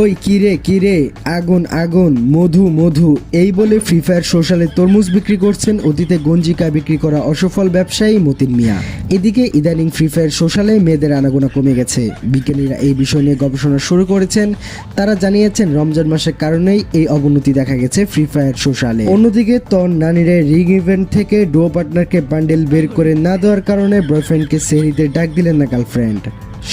ওই কিরে কিরে আগুন আগুন, মধু মধু। এই বলে ফ্রি ফায়ার সোশ্যালে তরমুজ বিক্রি করছেন অতীতে গঞ্জিকা বিক্রি করা অসফল ব্যবসায়ী মতিন মিয়া। এদিকে ইদানিং ফ্রি ফায়ার সোশ্যালে মেয়েদের আনাগোনা কমে গেছে। বিজ্ঞানীরা এই বিষয় নিয়ে গবেষণা শুরু করেছেন। তারা জানিয়েছেন, রমজান মাসের কারণেই এই অবনতি দেখা গেছে ফ্রি ফায়ার সোশ্যালে অন্যদিকে তন নানিরে রিং ইভেন্ট থেকে ডুয়ো পার্টনারকে বান্ডেল বের করে না দেওয়ার কারণে বয়ফ্রেন্ডকে সেহরিতে ডাক দিলেন না গার্লফ্রেন্ড।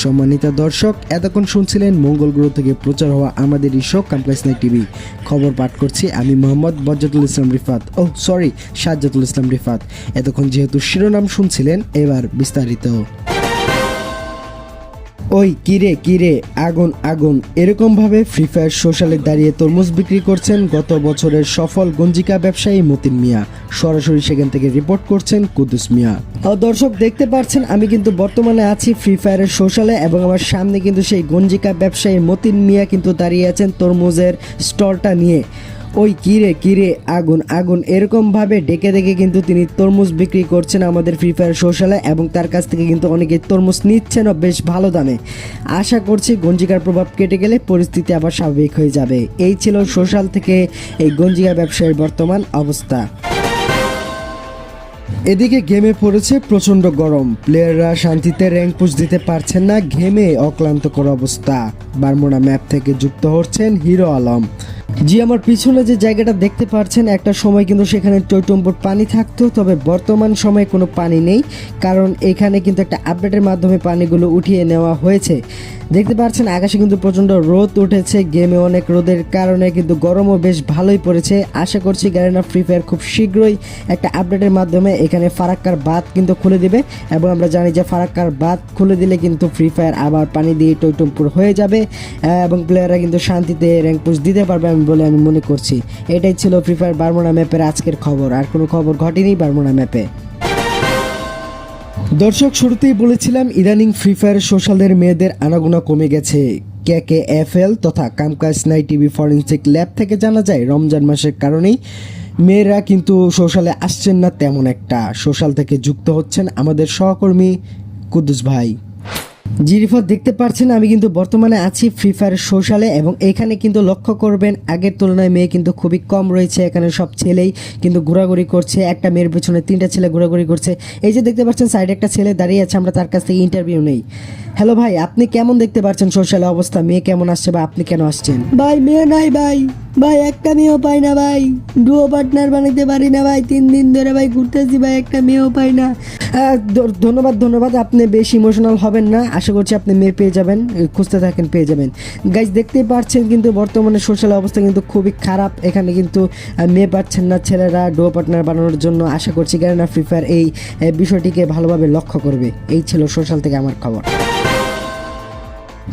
সম্মানিত দর্শক, এতক্ষণ শুনছিলেন মঙ্গল গ্রহ থেকে প্রচার হওয়া আমাদের শো কমপ্লেক্স টিভি খবর পাঠ করছি আমি মোহাম্মদ বজ্জাতুল ইসলাম রিফাত। ও সরি সাজ্জাতুল ইসলাম রিফাত। এতক্ষণ যেহেতু শিরোনাম শুনছিলেন, এবার বিস্তারিত। ওই কিরে কিরে আগুন আগুন। এরকম ভাবে ফ্রি ফায়ার সোশ্যালে দাঁড়িয়ে তরমুজ বিক্রি করছেন গত বছরের সফল গঞ্জিকা ব্যবসায়ী মতিন মিয়া। সরাসরি সেখান থেকে রিপোর্ট করছেন কুদ্দুস মিয়া। দর্শক, দেখতে পাচ্ছেন, আমি কিন্তু বর্তমানে আছি ফ্রি ফায়ারের সোশ্যালে এবং আমার সামনে কিন্তু সেই গঞ্জিকা ব্যবসায়ী মতিন মিয়া কিন্তু দাঁড়িয়ে আছেন তরমুজের স্টলটা নিয়ে। ওই কিরে কিরে, আগুন আগুন এরকম ভাবে ডেকে ডেকে কিন্তু তিনি তরমুজ বিক্রি করছেন আমাদের ফ্রি ফায়ার সোশ্যালে এবং তার কাছ থেকে কিন্তু অনেকে তরমুজ নিচ্ছেনও বেশ ভালো দামে। আশা করছি গঞ্জিকার প্রভাব কেটে গেলে পরিস্থিতি আবার স্বাভাবিক হয়ে যাবে। এই ছিল সোশ্যাল থেকে এই গঞ্জিকা ব্যবসায়ের বর্তমান অবস্থা। এদিকে গেমে পড়েছে প্রচণ্ড গরম। প্লেয়াররা শান্তিতে র্যাঙ্ক পুশ দিতে পারছেন না ঘেমে অক্লান্তকর অবস্থা। বারমোনা ম্যাপ থেকে যুক্ত হচ্ছেন হিরো আলম। জি, আমার পিছনে যে জায়গাটা দেখতে পাচ্ছেন, একটা সময় কিন্তু সেখানে টৈটম্বর পানি থাকতো, তবে বর্তমান সময়ে কোনো পানি নেই, কারণ এখানে কিন্তু একটা আপডেটের মাধ্যমে পানিগুলো উঠিয়ে নেওয়া হয়েছে। দেখতে পাচ্ছেন, আকাশে কিন্তু প্রচণ্ড রোদ উঠেছে, গেমে অনেক রোদের কারণে কিন্তু গরমও বেশ ভালোই পড়েছে। আশা করছি গ্যারেনা ফ্রি ফায়ার খুব শীঘ্রই একটা আপডেটের মাধ্যমে এখানে ফারাক্কার বাঁধ কিন্তু খুলে দিবে, এবং আমরা জানি যে ফারাক্কার বাঁধ খুলে দিলে কিন্তু ফ্রি ফায়ার আবার পানি দিয়ে টৈটম্পুর হয়ে যাবে, এবং প্লেয়াররা কিন্তু শান্তিতে র্যাঙ্ক পুশ দিতে পারবে বলে আমি মনে করছি। এটাই ছিল ফ্রি ফায়ার বারমোনা ম্যাপের আজকের খবর। আর কোনো খবর ঘটেনি বারমোনা ম্যাপে। দর্শক, শুরুতেই বলেছিলাম, ইদানিং ফ্রি ফায়ার সোশ্যালের মেয়েদের আনাগোনা কমে গেছে। কে কে এফ এল তথা কামকাজ নাই টিভি ফরেন্সিক ল্যাব থেকে জানা যায়, রমজান মাসের কারণেই মেয়েরা কিন্তু সোশ্যালে আসছেন না তেমন একটা। সোশ্যাল থেকে যুক্ত হচ্ছেন আমাদের সহকর্মী কুদ্দুস ভাই। জিরিফত দেখতে পাচ্ছেন আমি কিন্তু বর্তমানে আছি ফ্রি ফায়ার সোশ্যালে এবং এখানে কিন্তু লক্ষ্য করবেন, আগের তুলনায় মেয়ে কিন্তু খুবই কম রয়েছে, এখানে সব ছেলেই কিন্তু ঘোরাঘুরি করছে, একটা মেয়ের পেছনে তিনটা ছেলে ঘোরাঘুরি করছে। এই যে দেখতে পাচ্ছেন সাইডে একটা ছেলে দাঁড়িয়ে আছে, আমরা তার কাছ থেকে ইন্টারভিউ নেই। হ্যালো ভাই, আপনি কেমন দেখতে পাচ্ছেন সোশ্যালে অবস্থা? মেয়ে কেমন আসছে বা আপনি কেন আসছেন? ভাই, মেয়ে নাই ভাই। ভাই, একটা মেয়েও পাই না ভাই। ডুও পার্টনার বানাইতে পারি না ভাই, তিন দিন ধরে ভাই ঘুরতেছি ভাই, একটা মেয়েও পাই না। ধন্যবাদ ধন্যবাদ, আপনি বেশ ইমোশনাল হবেন না। আশা করছি আপনি মেয়ে পেয়ে যাবেন খুঁজতে থাকেন, পেয়ে যাবেন। গাইজ দেখতেই পাচ্ছেন কিন্তু বর্তমানে সোশ্যাল অবস্থা কিন্তু খুবই খারাপ। এখানে কিন্তু মেয়ে পাচ্ছেন না ছেলেরা ডো পার্টনার বানানোর জন্য। আশা করছি কেননা ফ্রি ফায়ার এই বিষয়টিকে ভালোভাবে লক্ষ্য করবে। এই ছিল সোশ্যাল থেকে আমার খবর।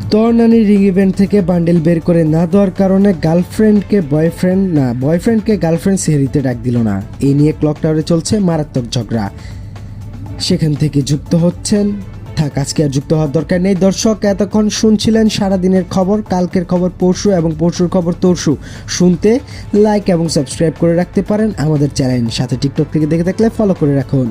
তর্নানি রিং ইভেন্ট থেকে বান্ডেল বের করে না দেওয়ার কারণে গার্লফ্রেন্ডকে বয়ফ্রেন্ড না, বয়ফ্রেন্ডকে গার্লফ্রেন্ড সেহরিতে ডাক দিল না। এই নিয়ে ক্লক টাওয়ারে চলছে মারাত্মক ঝগড়া। সেখান থেকে যুক্ত হচ্ছেন, থাক, আজকে আর যুক্ত হওয়ার দরকার নেই। দর্শক, এতক্ষণ শুনছিলেন সারাদিনের খবর, কালকের খবর পরশু এবং পরশুর খবর তরশু। শুনতে লাইক এবং সাবস্ক্রাইব করে রাখতে পারেন আমাদের চ্যানেল সাথে টিকটক থেকে দেখে থাকলে ফলো করে রাখুন।